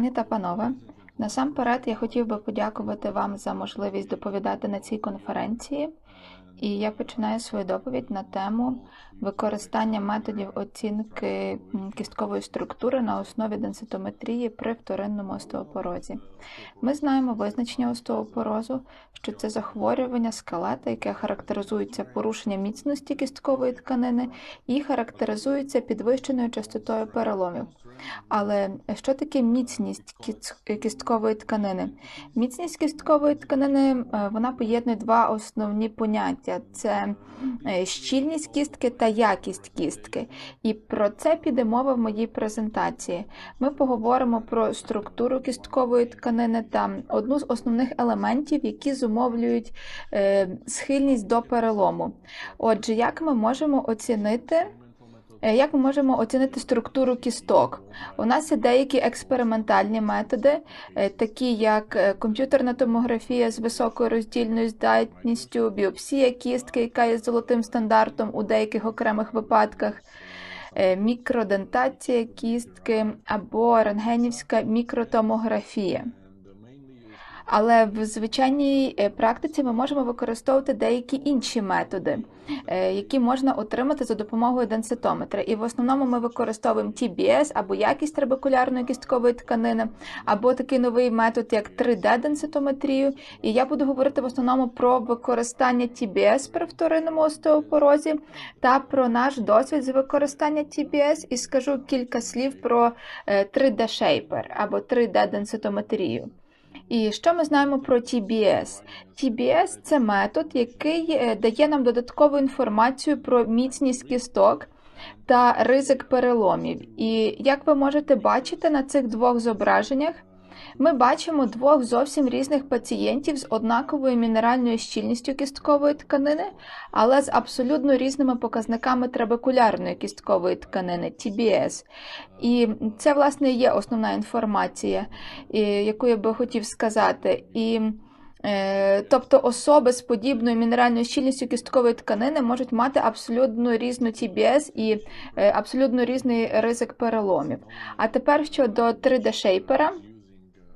Пані та панове, насамперед я хотів би подякувати вам за можливість доповідати на цій конференції. І я починаю свою доповідь на тему використання методів оцінки кісткової структури на основі денситометрії при вторинному остеопорозі. Ми знаємо визначення остеопорозу, що це захворювання скелета, яке характеризується порушенням міцності кісткової тканини і характеризується підвищеною частотою переломів. Але що таке міцність кісткової тканини? Міцність кісткової тканини е, вона поєднує два основні поняття: це е, щільність кістки та якість кістки. І про це піде мова в моїй презентації. Ми поговоримо про структуру кісткової тканини та одну з основних елементів, які зумовлюють е, схильність до перелому. Отже, як ми можемо оцінити? Е, Як ми можемо оцінити структуру кісток? У нас є деякі експериментальні методи, е, такі як е, комп'ютерна томографія з високою роздільною здатністю, біопсія кістки, яка є золотим стандартом у деяких окремих випадках, мікродентація кістки або рентгенівська мікротомографія. Але в звичайній е, практиці ми можемо використовувати деякі інші методи, е, які можна отримати за допомогою денситометра. І в основному ми використовуємо TBS або якість трабекулярної кісткової тканини, або такий новий метод, як 3D-денситометрію. І я буду говорити в основному про використання TBS при вторинному остеопорозі та про наш досвід з використання TBS. І скажу кілька слів про е, 3D-шейпер або 3D-денситометрію. І що ми знаємо про TBS? TBS – це метод, який е, дає нам додаткову інформацію про міцність кісток та ризик переломів. І як ви можете бачити на цих двох зображеннях, ми бачимо двох зовсім різних пацієнтів з однаковою мінеральною щільністю кісткової тканини, але з абсолютно різними показниками трабекулярної кісткової тканини TBS. І це, власне, є основна інформація, яку я би хотів сказати. І Е, Тобто особи з подібною мінеральною щільністю кісткової тканини можуть мати абсолютно різну TBS і е, абсолютно різний ризик переломів. А тепер щодо 3D-шейпера.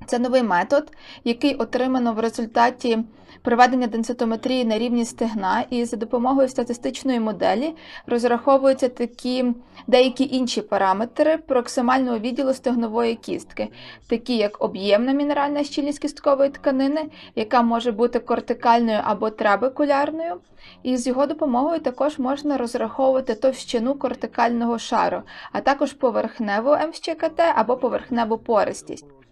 Це новий метод, який отримано в результаті проведення денситометрії на рівні стегна, і за допомогою статистичної моделі розраховуються такі деякі інші параметри проксимального відділу стегнової кістки, такі як об'ємна мінеральна щільність кісткової тканини, яка може бути кортикальною або трабекулярною. І з його допомогою також можна розраховувати товщину кортикального шару, а також поверхневу МЩКТ або поверхневу пористість.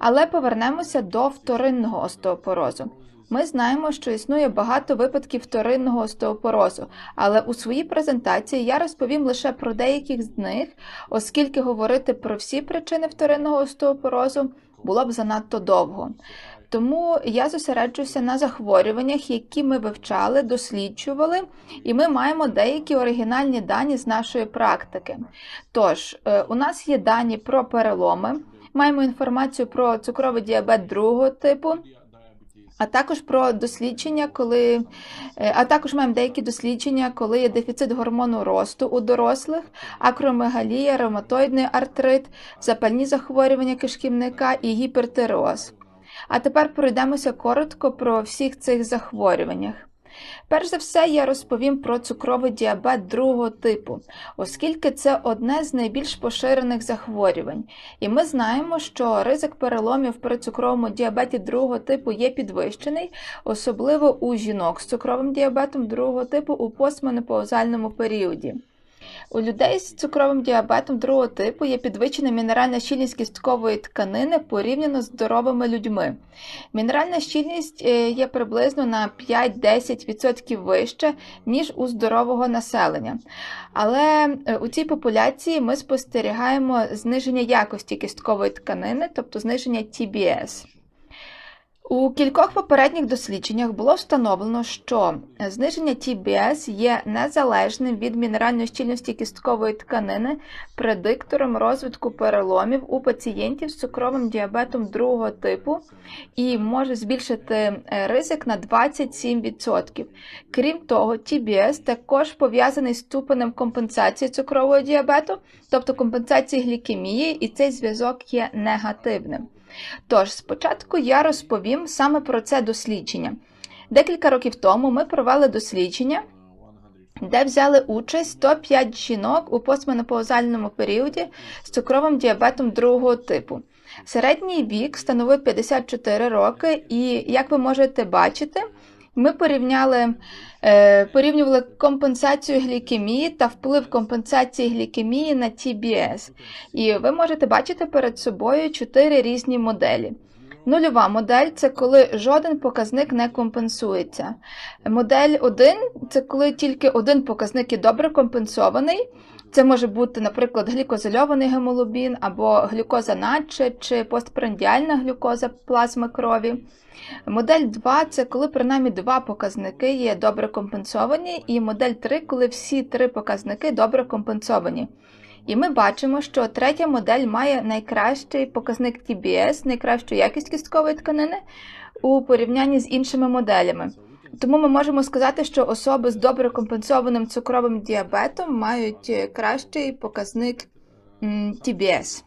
Але повернемося до вторинного остеопорозу. Ми знаємо, що існує багато випадків вторинного остеопорозу, але у своїй презентації я розповім лише про деяких з них, оскільки говорити про всі причини вторинного остеопорозу було б занадто довго. Тому я зосереджуся на захворюваннях, які ми вивчали, досліджували, і ми маємо деякі оригінальні дані з нашої практики. Тож, е, у нас є дані про переломи, маємо інформацію про цукровий діабет другого типу. А також про дослідження, коли е, а також маємо деякі дослідження, коли є дефіцит гормону росту у дорослих, акромегалія, ревматоїдний артрит, запальні захворювання кишківника і гіпертиреоз. А тепер пройдемося коротко про всіх цих захворюваннях. Перш за все, я розповім про цукровий діабет другого типу, оскільки це одне з найбільш поширених захворювань. І ми знаємо, що ризик переломів при цукровому діабеті другого типу є підвищений, особливо у жінок з цукровим діабетом другого типу у постменопаузальному періоді. У людей з цукровим діабетом другого типу є підвищена мінеральна щільність кісткової тканини порівняно з здоровими людьми. Мінеральна щільність е, є приблизно на 5-10% вища, ніж у здорового населення. Але е, у цій популяції ми спостерігаємо зниження якості кісткової тканини, тобто зниження TBS. У кількох попередніх дослідженнях було встановлено, що зниження TBS є незалежним від мінеральної щільності кісткової тканини предиктором розвитку переломів у пацієнтів з цукровим діабетом другого типу і може збільшити е, ризик на 27%. Крім того, TBS також пов'язаний з ступенем компенсації цукрового діабету, тобто компенсації глікемії, і цей зв'язок є негативним. Тож, спочатку я розповім саме про це дослідження. Декілька років тому ми провели дослідження, де взяли участь 105 жінок у постменопаузальному періоді з цукровим діабетом другого типу. Середній вік становив 54 роки, і, як ви можете бачити, ми порівняли, е, порівнювали компенсацію глікемії та вплив компенсації глікемії на TBS. І ви можете бачити перед собою чотири різні моделі. Нульова модель це коли жоден показник не компенсується. Модель 1 це коли тільки один показник є добре компенсований. Це може бути, наприклад, глікозильований гемоглобін або глюкоза надче чи постпрандіальна глюкоза плазми крові. Модель 2 це коли принаймні два показники є добре компенсовані, і модель 3 коли всі три показники добре компенсовані. І ми бачимо, що третя модель має найкращий показник TBS, найкращу якість кісткової тканини у порівнянні з іншими моделями. Тому ми можемо сказати, що особи з добре компенсованим цукровим діабетом мають е, кращий показник TBS.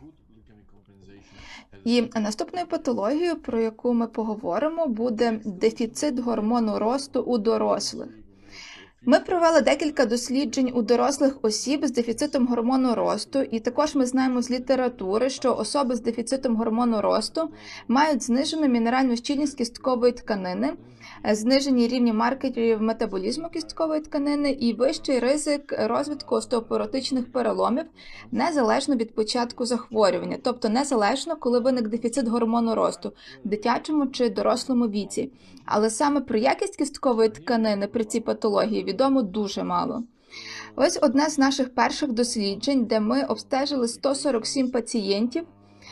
І наступною патологією, про яку ми поговоримо, буде дефіцит гормону росту у дорослих. Ми провели декілька досліджень у дорослих осіб з дефіцитом гормону росту, і також ми знаємо з літератури, що особи з дефіцитом гормону росту мають знижену мінеральну щільність кісткової тканини, знижені рівні маркерів метаболізму кісткової тканини і вищий ризик розвитку остеопоротичних переломів незалежно від початку захворювання, тобто незалежно, коли виник дефіцит гормону росту в дитячому чи дорослому віці. Але саме про якість кісткової тканини при цій патології відомо дуже мало. Ось одне з наших перших досліджень, де ми обстежили 147 пацієнтів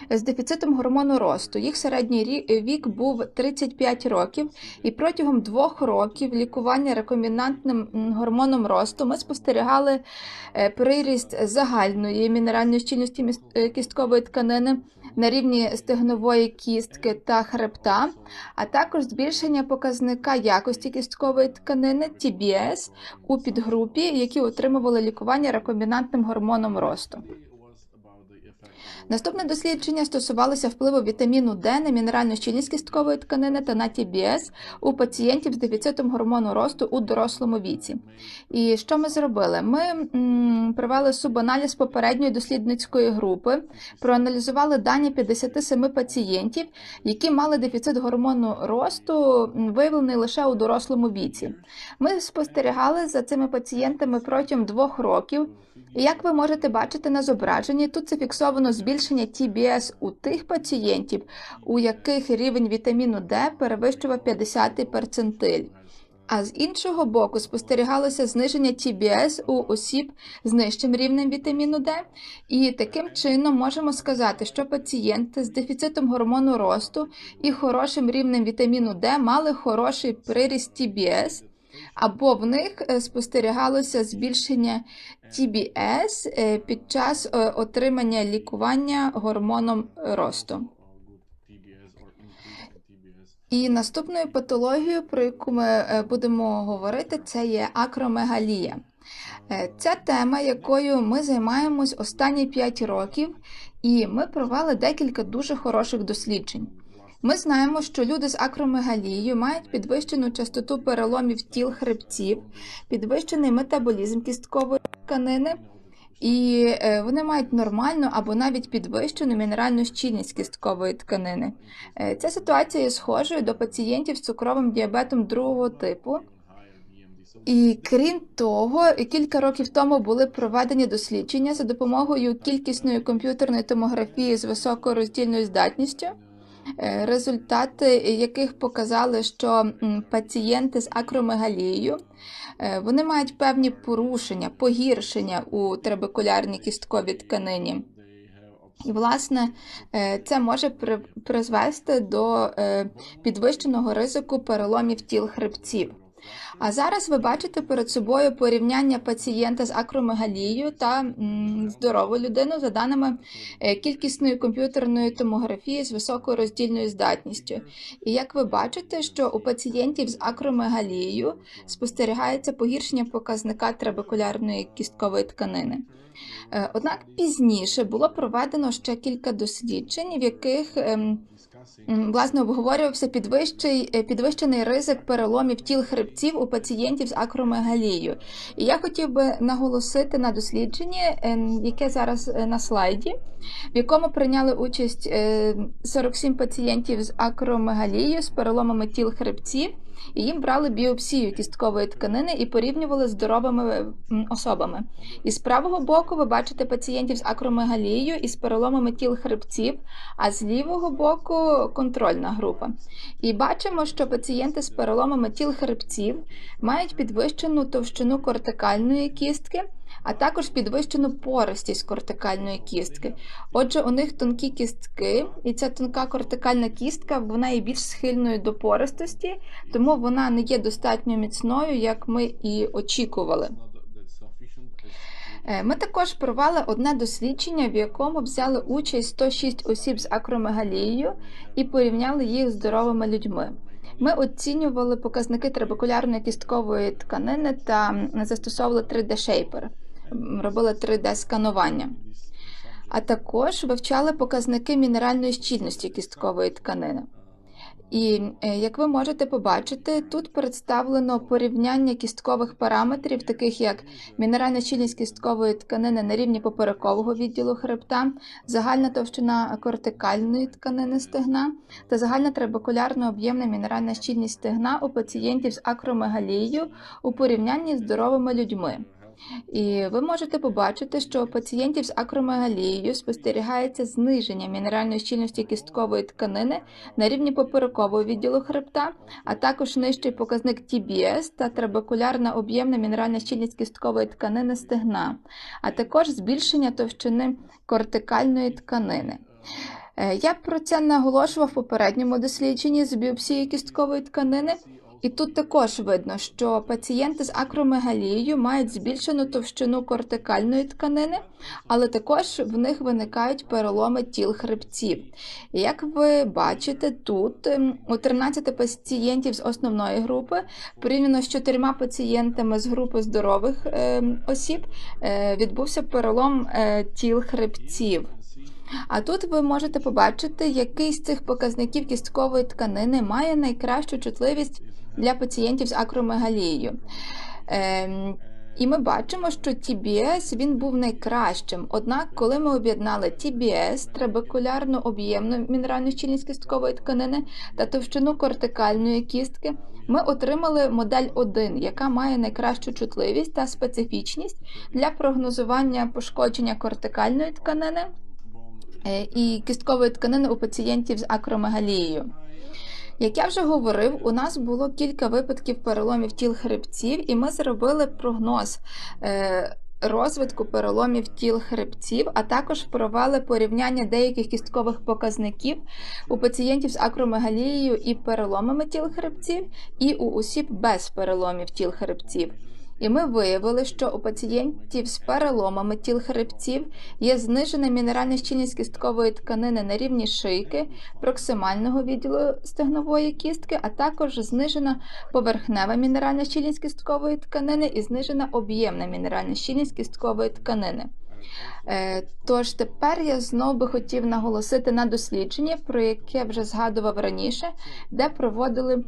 з дефіцитом гормону росту. Їх середній вік був 35 років, і протягом двох років лікування рекомендантним гормоном росту ми спостерігали е, приріст загальної мінеральної щільності е, кісткової тканини на рівні стегнової кістки та хребта, а також збільшення показника якості кісткової тканини TBS у підгрупі, які отримували лікування рекомбінантним гормоном росту. Наступне дослідження стосувалося впливу вітаміну Д на мінеральну щільність кісткової тканини та на TBS у пацієнтів з дефіцитом гормону росту у дорослому віці. І що ми зробили? Ми провели субаналіз попередньої дослідницької групи, проаналізували дані 57 пацієнтів, які мали дефіцит гормону росту, виявлений лише у дорослому віці. Ми спостерігали за цими пацієнтами протягом двох років. І як ви можете бачити на зображенні, тут зафіксовано збільшення TBS у тих пацієнтів, у яких рівень вітаміну D перевищував 50 перцентиль. А з іншого боку спостерігалося зниження TBS у осіб з нижчим рівнем вітаміну D, і таким чином можемо сказати, що пацієнти з дефіцитом гормону росту і хорошим рівнем вітаміну D мали хороший приріст TBS, або в них е, спостерігалося збільшення TBS е, під час е, отримання лікування гормоном росту. І наступною патологією, про яку ми е, будемо говорити, це є акромегалія. Е, Ця тема, якою ми займаємось останні 5 років, і ми провели декілька дуже хороших досліджень. Ми знаємо, що люди з акромегалією мають підвищену частоту переломів тіл хребців, підвищений метаболізм кісткової тканини, і е, вони мають нормальну або навіть підвищену мінеральну щільність кісткової тканини. Е, Ця ситуація є схожою до пацієнтів з цукровим діабетом другого типу. І крім того, кілька років тому були проведені дослідження за допомогою кількісної комп'ютерної томографії з високою роздільною здатністю, результати яких показали, що пацієнти з акромегалією е, вони мають певні порушення, погіршення у трабекулярній кістковій тканині. І, власне, е, це може при- призвести до е, підвищеного ризику переломів тіл хребців. А зараз ви бачите перед собою порівняння пацієнта з акромегалією та здорову людину за даними е, кількісної комп'ютерної томографії з високою роздільною здатністю. І як ви бачите, що у пацієнтів з акромегалією спостерігається погіршення показника трабекулярної кісткової тканини. Е, Однак пізніше було проведено ще кілька досліджень, в яких ем, власне обговорювався е, підвищений ризик переломів тіл хребців у пацієнтів з акромегалією. І я хотів би наголосити на дослідженні, ем, яке зараз е, на слайді, в якому прийняли участь е, 47 пацієнтів з акромегалією з переломами тіл хребців. І їм брали біопсію кісткової тканини і порівнювали з здоровими особами. І з правого боку ви бачите пацієнтів з акромегалією і з переломами тіл хребців, а з лівого боку контрольна група. І бачимо, що пацієнти з переломами тіл хребців мають підвищену товщину кортикальної кістки, а також підвищену пористість кортикальної кістки. Отже, у них тонкі кістки, і ця тонка кортикальна кістка вона є більш схильною до пористості, тому вона не є достатньо міцною, як ми і очікували. Е, Ми також провели одне дослідження, в якому взяли участь 106 осіб з акромегалією і порівняли їх з здоровими людьми. Ми оцінювали показники трабекулярної кісткової тканини та застосовували 3D-шейпер, робили 3D-сканування. А також вивчали показники мінеральної щільності кісткової тканини. І е, як ви можете побачити, тут представлено порівняння кісткових параметрів, таких як мінеральна щільність кісткової тканини на рівні поперекового відділу хребта, загальна товщина кортикальної тканини стегна та загальна трабекулярно об'ємна мінеральна щільність стегна у пацієнтів з акромегалією у порівнянні з здоровими людьми. І ви можете побачити, що у пацієнтів з акромегалією спостерігається зниження мінеральної щільності кісткової тканини на рівні поперекового відділу хребта, а також нижчий показник TBS та трабекулярна об'ємна мінеральна щільність кісткової тканини стегна, а також збільшення товщини кортикальної тканини. Е, Я про це наголошував в попередньому дослідженні з біопсією кісткової тканини. І тут також видно, що пацієнти з акромегалією мають збільшену товщину кортикальної тканини, але також в них виникають переломи тіл хребців. Як ви бачите, тут ем, у 13 пацієнтів з основної групи, порівняно з чотирма пацієнтами з групи здорових ем, осіб, е, відбувся перелом е, тіл хребців. А тут ви можете побачити, який з цих показників кісткової тканини має найкращу чутливість для пацієнтів з акромегалією. Ем, і ми бачимо, що TBS він був найкращим. Однак, коли ми об'єднали TBS, трабекулярну об'ємну мінеральну щільність кісткової тканини та товщину кортикальної кістки, ми отримали модель 1, яка має найкращу чутливість та специфічність для прогнозування пошкодження кортикальної тканини е, і кісткової тканини у пацієнтів з акромегалією. Як я вже говорив, у нас було кілька випадків переломів тіл хребців, і ми зробили прогноз е, розвитку переломів тіл хребців, а також провели порівняння деяких кісткових показників у пацієнтів з акромегалією і переломами тіл хребців, і у осіб без переломів тіл хребців. І ми виявили, що у пацієнтів з переломами тіл хребців є знижена мінеральна щільність кісткової тканини на рівні шийки, проксимального відділу стегнової кістки, а також знижена поверхнева мінеральна щільність кісткової тканини і знижена об'ємна мінеральна щільність кісткової тканини. Е, Тож тепер я знову би хотів наголосити на дослідженні, про яке вже згадував раніше, де проводили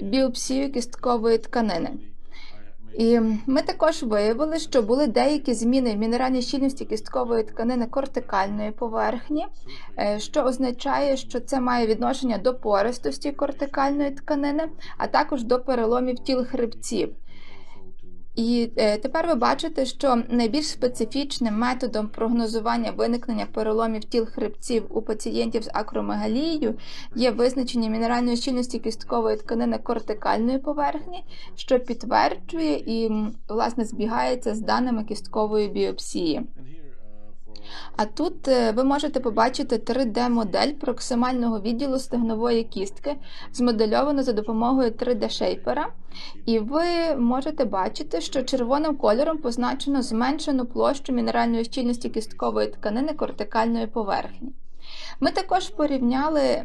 біопсію кісткової тканини. І ми також виявили, що були деякі зміни в мінеральній щільності кісткової тканини кортикальної поверхні, е, що означає, що це має відношення до пористості кортикальної тканини, а також до переломів тіл хребців. І е, тепер ви бачите, що найбільш специфічним методом прогнозування виникнення переломів тіл хребців у пацієнтів з акромегалією є визначення мінеральної щільності кісткової тканини кортикальної поверхні, що підтверджує і власне збігається з даними кісткової біопсії. А тут е, ви можете побачити 3D-модель проксимального відділу стегнової кістки, змодельовану за допомогою 3D-шейпера. І ви можете бачити, що червоним кольором позначено зменшену площу мінеральної щільності кісткової тканини кортикальної поверхні. Ми також порівняли,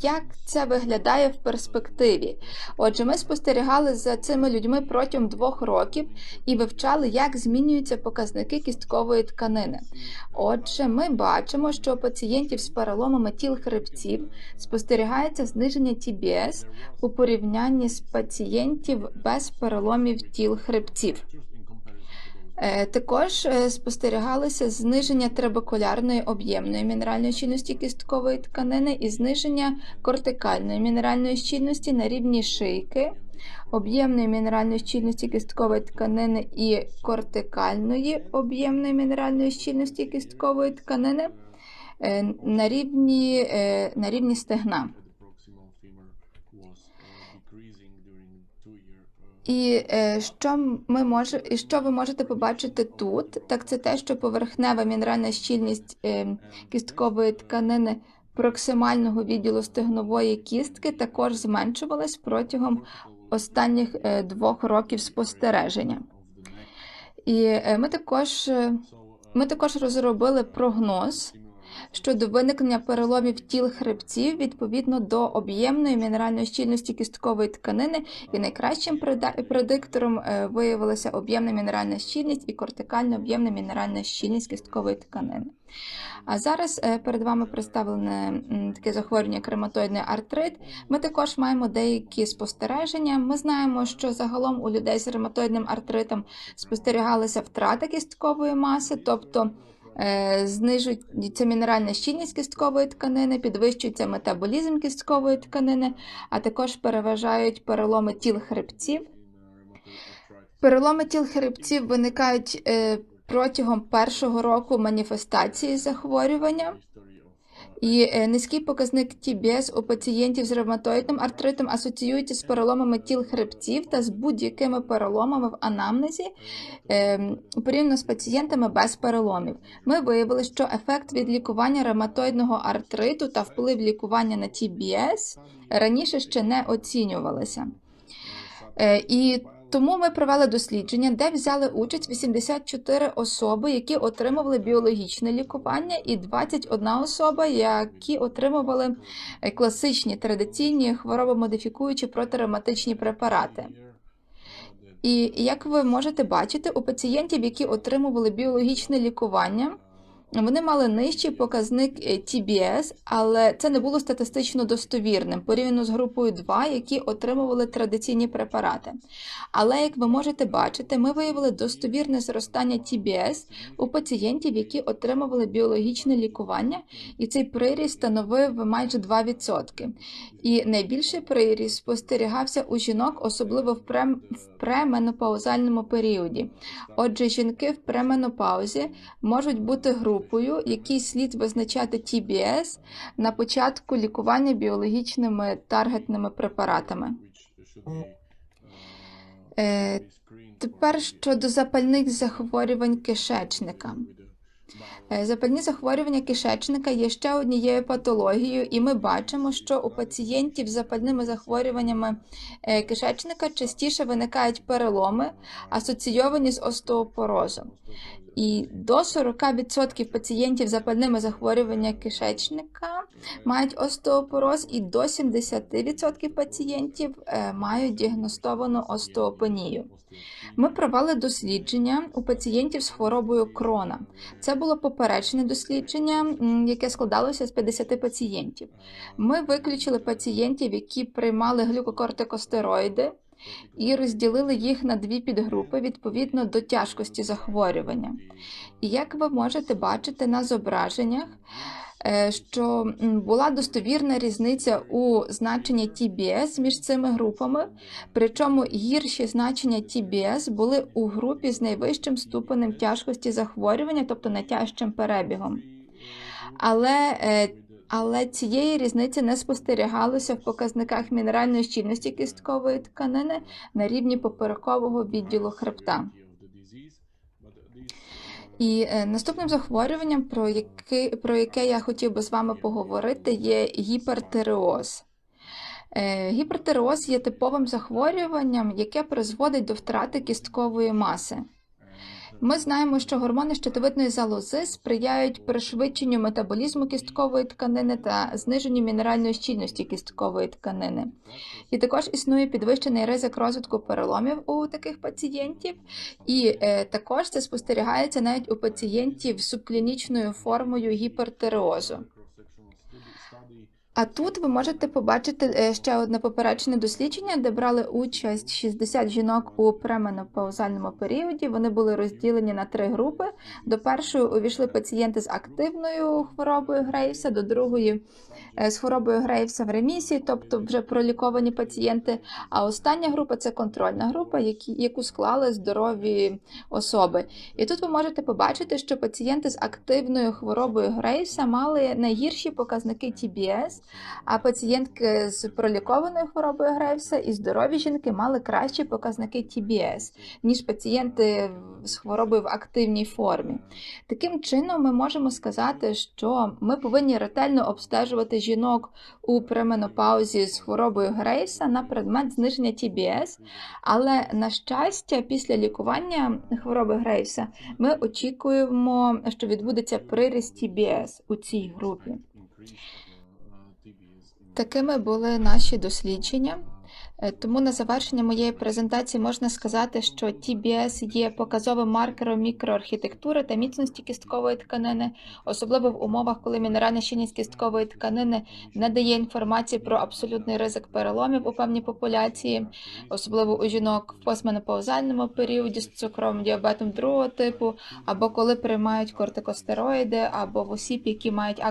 як це виглядає в перспективі. Отже, ми спостерігали за цими людьми протягом двох років і вивчали, як змінюються показники кісткової тканини. Отже, ми бачимо, що у пацієнтів з переломами тіл хребців спостерігається зниження TBS у порівнянні з пацієнтів без переломів тіл хребців. Е, Також е, спостерігалося зниження трабекулярної об'ємної мінеральної щільності кісткової тканини і зниження кортикальної мінеральної щільності на рівні шийки, об'ємної мінеральної щільності кісткової тканини і кортикальної об'ємної мінеральної щільності кісткової тканини е, на рівні, на рівні стегна. І е, що ми може, і що ви можете побачити тут, так це те, що поверхнева мінеральна щільність е, кісткової тканини проксимального відділу стегнової кістки також зменшувалась протягом останніх е, двох років спостереження. І ми також, ми також розробили прогноз щодо виникнення переломів тіл хребців відповідно до об'ємної мінеральної щільності кісткової тканини, і найкращим предиктором е, виявилася об'ємна мінеральна щільність і кортикальна об'ємна мінеральна щільність кісткової тканини. А зараз е, перед вами представлене таке захворювання крематоїдний артрит. Ми також маємо деякі спостереження. Ми знаємо, що загалом у людей з ревматоїдним артритом спостерігалася втрата кісткової маси, тобто Знижується мінеральна щільність кісткової тканини, підвищується метаболізм кісткової тканини, а також переважають переломи тіл хребців. Переломи тіл хребців виникають е, протягом першого року маніфестації захворювання. І е, низький показник TBS у пацієнтів з ревматоїдним артритом асоціюється з переломами тіл хребців та з будь-якими переломами в анамнезі порівняно з пацієнтами без переломів. Ми виявили, що ефект від лікування ревматоїдного артриту та вплив лікування на TBS раніше ще не оцінювалися. Е, І тому ми провели дослідження, де взяли участь 84 особи, які отримували біологічне лікування, і 21 особа, які отримували е, класичні традиційні хворобомодифікуючі протиревматичні препарати. І як ви можете бачити, у пацієнтів, які отримували біологічне лікування, вони мали нижчий показник е, TBS, але це не було статистично достовірним порівняно з групою 2, які отримували традиційні препарати. Але, як ви можете бачити, ми виявили достовірне зростання TBS у пацієнтів, які отримували біологічне лікування, і цей приріст становив майже 2%. І найбільший приріст спостерігався у жінок, особливо в, прем... в пременопаузальному періоді. Отже, жінки в пременопаузі можуть бути групою, якій слід визначати TBS на початку лікування біологічними таргетними препаратами. Е, Тепер щодо запальних захворювань кишечника. Е, Запальні захворювання кишечника є ще однією патологією, і ми бачимо, що у пацієнтів з запальними захворюваннями е, кишечника частіше виникають переломи, асоційовані з остеопорозом. І до 40% пацієнтів з запальними захворюваннями кишечника мають остеопороз, і до 70% пацієнтів е, мають діагностовану остеопенію. Ми провели дослідження у пацієнтів з хворобою крона. Це було поперечне дослідження, яке складалося з 50 пацієнтів. Ми виключили пацієнтів, які приймали глюкокортикостероїди, і розділили їх на дві підгрупи відповідно до тяжкості захворювання. І як ви можете бачити на зображеннях, е, що була достовірна різниця у значенні TBS між цими групами, причому гірші значення TBS були у групі з найвищим ступенем тяжкості захворювання, тобто найтяжчим перебігом. Але е, але цієї різниці не спостерігалося в показниках мінеральної щільності кісткової тканини на рівні поперекового відділу хребта. І е, наступним захворюванням, про яке, про яке я хотів би з вами поговорити, є гіпертиреоз. Е, Гіпертиреоз є типовим захворюванням, яке призводить до втрати кісткової маси. Ми знаємо, що гормони щитовидної залози сприяють пришвидшенню метаболізму кісткової тканини та зниженню мінеральної щільності кісткової тканини. І також існує підвищений ризик розвитку переломів у таких пацієнтів, і е, також це спостерігається навіть у пацієнтів з субклінічною формою гіпертиреозу. А тут ви можете побачити е, ще одне поперечне дослідження, де брали участь 60 жінок у пременопаузальному періоді. Вони були розділені на три групи. До першої увійшли пацієнти з активною хворобою Грейвса, до другої е, з хворобою Грейвса в ремісії, тобто вже проліковані пацієнти. А остання група це контрольна група, яку склали здорові особи. І тут ви можете побачити, що пацієнти з активною хворобою Грейвса мали найгірші показники TBS, а пацієнтки з пролікованою хворобою Грейвса і здорові жінки мали кращі показники TBS, ніж пацієнти з хворобою в активній формі. Таким чином, ми можемо сказати, що ми повинні ретельно обстежувати жінок у пременопаузі з хворобою Грейвса на предмет зниження TBS, але на щастя, після лікування хвороби Грейвса ми очікуємо, що відбудеться приріст TBS у цій групі. Такими були наші дослідження. Е, Тому на завершення моєї презентації можна сказати, що TBS є показовим маркером мікроархітектури та міцності кісткової тканини, особливо в умовах, коли мінеральна щільність кісткової тканини не дає інформації про абсолютний ризик переломів у певній популяції, особливо у жінок в постменопаузальному періоді з цукровим діабетом другого типу, або коли приймають кортикостероїди, або в осіб, які мають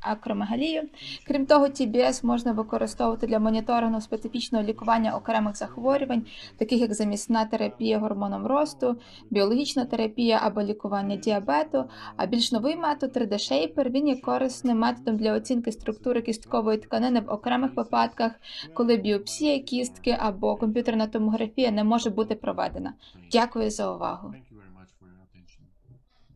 акромегалію. Крім того, TBS можна використовувати для моніторингу специфічного лікування окремих захворювань, таких як замісна терапія гормоном росту, біологічна терапія або лікування діабету. А більш новий метод 3D Shaper, він є корисним методом для оцінки структури кісткової тканини в окремих випадках, коли біопсія кістки або комп'ютерна томографія не може бути проведена. Дякую за увагу.